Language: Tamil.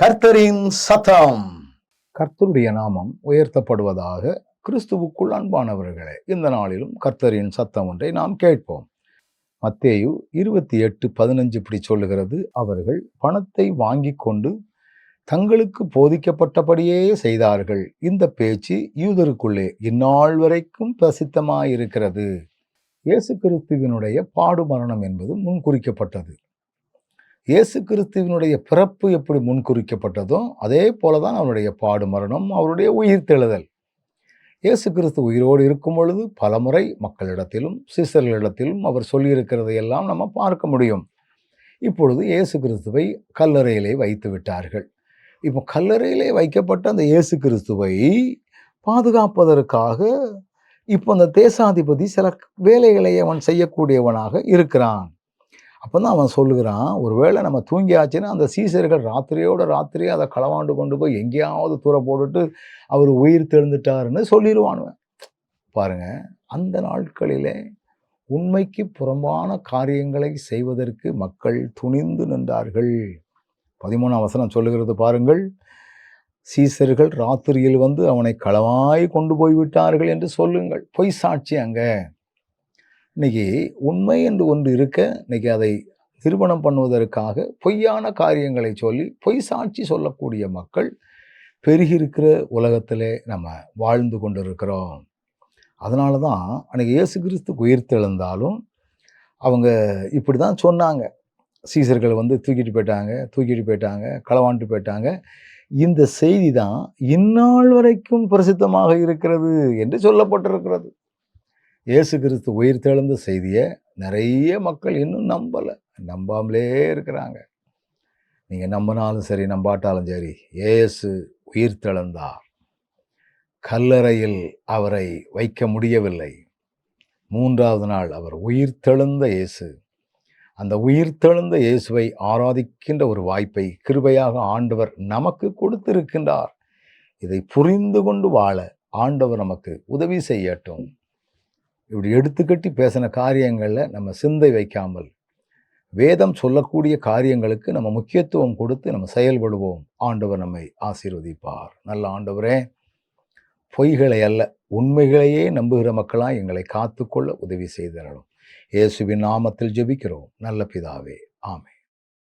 கர்த்தரின் சத்தம். கர்த்தருடைய நாமம் உயர்த்தப்படுவதாக கிறிஸ்துவுக்குள் அன்பானவர்களே இந்த நாளிலும் கர்த்தரின் சத்தம் ஒன்றை நாம் கேட்போம். மத்தேயு இருபத்தி எட்டு பதினஞ்சு இப்படி சொல்லுகிறது அவர்கள் பணத்தை வாங்கி கொண்டு தங்களுக்கு போதிக்கப்பட்டபடியே செய்தார்கள். இந்த பேச்சு யூதருக்குள்ளே இந்நாள் வரைக்கும் பிரசித்தமாயிருக்கிறது. இயேசு கிறிஸ்துவினுடைய பாடு மரணம் என்பது முன்குறிக்கப்பட்டது. இயேசு கிறிஸ்துவினுடைய பிறப்பு எப்படி முன்குறிக்கப்பட்டதோ அதே போலதான் அவருடைய பாடு மரணம் அவருடைய உயிர் தெழுதல். இயேசு கிறிஸ்து உயிரோடு இருக்கும் பொழுது பலமுறை மக்களிடத்திலும் சிசர்களிடத்திலும் அவர் சொல்லியிருக்கிறதை எல்லாம் நம்ம பார்க்க முடியும். இப்பொழுது இயேசு கிறிஸ்துவை கல்லறையிலே வைத்து விட்டார்கள். இப்போ கல்லறையிலே வைக்கப்பட்ட அந்த இயேசு கிறிஸ்துவை பாதுகாப்பதற்காக இப்போ அந்த தேசாதிபதி சில வேலைகளை அவன் செய்யக்கூடியவனாக இருக்கிறான். அப்போ தான் அவன் சொல்லுகிறான் ஒருவேளை நம்ம தூங்கியாச்சுன்னா அந்த சீசர்கள் ராத்திரியோட ராத்திரியே அதை களவாண்டு கொண்டு போய் எங்கேயாவது தூர போட்டுட்டு அவர் உயிர் தெழுந்துட்டாருன்னு சொல்லிடுவானுவன் பாருங்கள் அந்த நாட்களிலே உண்மைக்கு புறம்பான காரியங்களை செய்வதற்கு மக்கள் துணிந்து நின்றார்கள். பதிமூணாம் வசனம் சொல்லுகிறது பாருங்கள் சீசர்கள் ராத்திரியில் வந்து அவனை களவாய் கொண்டு போய் விட்டார்கள் என்று சொல்லுங்கள். பொய் சாட்சி அங்கே. இன்னைக்கு உண்மை என்று ஒன்று இருக்க இன்னைக்கு அதை திருமணம் பண்ணுவதற்காக பொய்யான காரியங்களை சொல்லி பொய் சாட்சி சொல்லக்கூடிய மக்கள் பெருகியிருக்கிற உலகத்திலே நம்ம வாழ்ந்து கொண்டு இருக்கிறோம் அதனால தான் அன்றைக்கி இயேசு கிறிஸ்து உயிர்த்தெழுந்தாலும் அவங்க இப்படி தான் சொன்னாங்க. சீசர்கள் வந்து தூக்கிட்டு போயிட்டாங்க தூக்கிட்டு போயிட்டாங்க களவாண்டு போயிட்டாங்க. இந்த செய்தி தான் இந்நாள் வரைக்கும் பிரசித்தமாக இருக்கிறது என்று சொல்லப்பட்டிருக்கிறது. இயேசு கிறிஸ்து உயிர் தெழுந்த செய்தியை நிறைய மக்கள் இன்னும் நம்பலை. நம்பாமலே இருக்கிறாங்க. நீங்கள் நம்பினாலும் சரி நம்பாட்டாலும் சரி இயேசு உயிர் தெழுந்தார். கல்லறையில் அவரை வைக்க முடியவில்லை. மூன்றாவது நாள் அவர் உயிர் தெழுந்த இயேசு. அந்த உயிர்த்தெழுந்த இயேசுவை ஆராதிக்கின்ற ஒரு வாய்ப்பை கிருபையாக ஆண்டவர் நமக்கு கொடுத்திருக்கின்றார். இதை புரிந்து கொண்டு வாழ ஆண்டவர் நமக்கு உதவி செய்யட்டும். இப்படி எடுத்துக்கட்டி பேசின காரியங்களில் நம்ம சிந்தை வைக்காமல் வேதம் சொல்லக்கூடிய காரியங்களுக்கு நம்ம முக்கியத்துவம் கொடுத்து நம்ம செயல்படுவோம். ஆண்டவர் நம்மை ஆசீர்வதிப்பார். நல்ல ஆண்டவரே பொய்களை அல்ல உண்மைகளையே நம்புகிற மக்களாக எங்களை காத்துக்கொள்ள உதவி செய்தரணும் இயேசுவின் நாமத்தில் ஜெபிக்கிறோம். நல்ல பிதாவே. ஆமே